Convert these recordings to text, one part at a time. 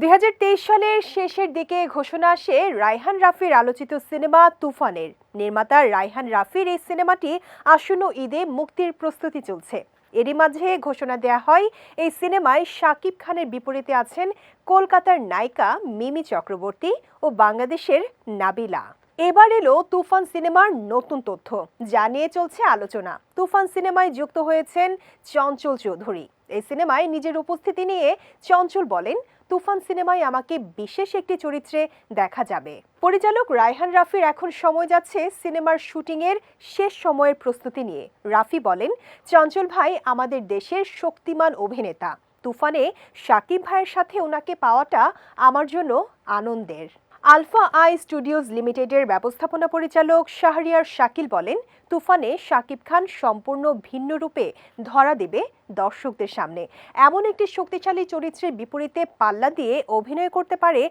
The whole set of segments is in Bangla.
দুই হাজার তেইশ সালের শেষের দিকে ঘোষণা আসে রায়হান রাফির আলোচিত সিনেমা তুফানের। নির্মাতা রায়হান রাফির এই সিনেমাটি আসন্ন ঈদে মুক্তির প্রস্তুতি চলছে। এরই মাঝে ঘোষণা দেয়া হয়, এই সিনেমায় শাকিব খানের বিপরীতে আছেন কলকাতার নায়িকা মিমি চক্রবর্তী ও বাংলাদেশের নাবিলা। এবার এলো তুফান সিনেমার নতুন তথ্য। জানিয়ে চলছে আলোচনা। তুফান সিনেমায় যুক্ত হয়েছেন চঞ্চল চৌধুরী। এই সিনেমায় নিজের উপস্থিতি নিয়ে চঞ্চল বলেন তুফান সিনেমায় আমাকে বিশেষ একটি চরিত্রে দেখা যাবে। পরিচালক রায়হান রাফির এখন সময় যাচ্ছে সিনেমার শুটিংয়ের শেষ সময়ের প্রস্তুতি নিয়ে। রাফি বলেন, চঞ্চল ভাই আমাদের দেশের শক্তিমান অভিনেতা। তুফানে সাকিব ভাইয়ের সাথে ওনাকে পাওয়াটা আমার জন্য আনন্দের। আলফা আই স্টুডিওজ লিমিটেডের ব্যবস্থাপনা পরিচালক শাহরিয়ার শাকিল বলেন, তুফানে শাকিব খান সম্পূর্ণ ভিন্ন রূপে ধরা দেবে দর্শকদের সামনে। এমন একটি শক্তিশালী চরিত্রের বিপরীতে পাল্লা দিয়ে অভিনয় করতে পারে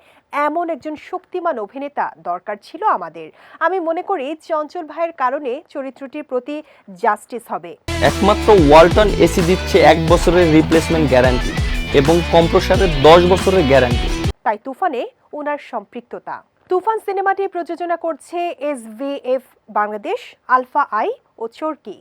এমন একজন শক্তিমান অভিনেতা দরকার ছিল আমাদের। আমি মনে করি চঞ্চল ভাইয়ের কারণে চরিত্রটির প্রতি জাস্টিস হবে। একমাত্র ওয়ালটন এসি দিচ্ছে এক বছরের রিপ্লেসমেন্ট গ্যারান্টি এবং কম্প্রসারের দশ বছরের গ্যারান্টি তাই তুফানে ওনার সম্পৃক্ততা। তুফান সিনেমাটি প্রযোজনা করছে এস বাংলাদেশ আলফা আই ও চরকি।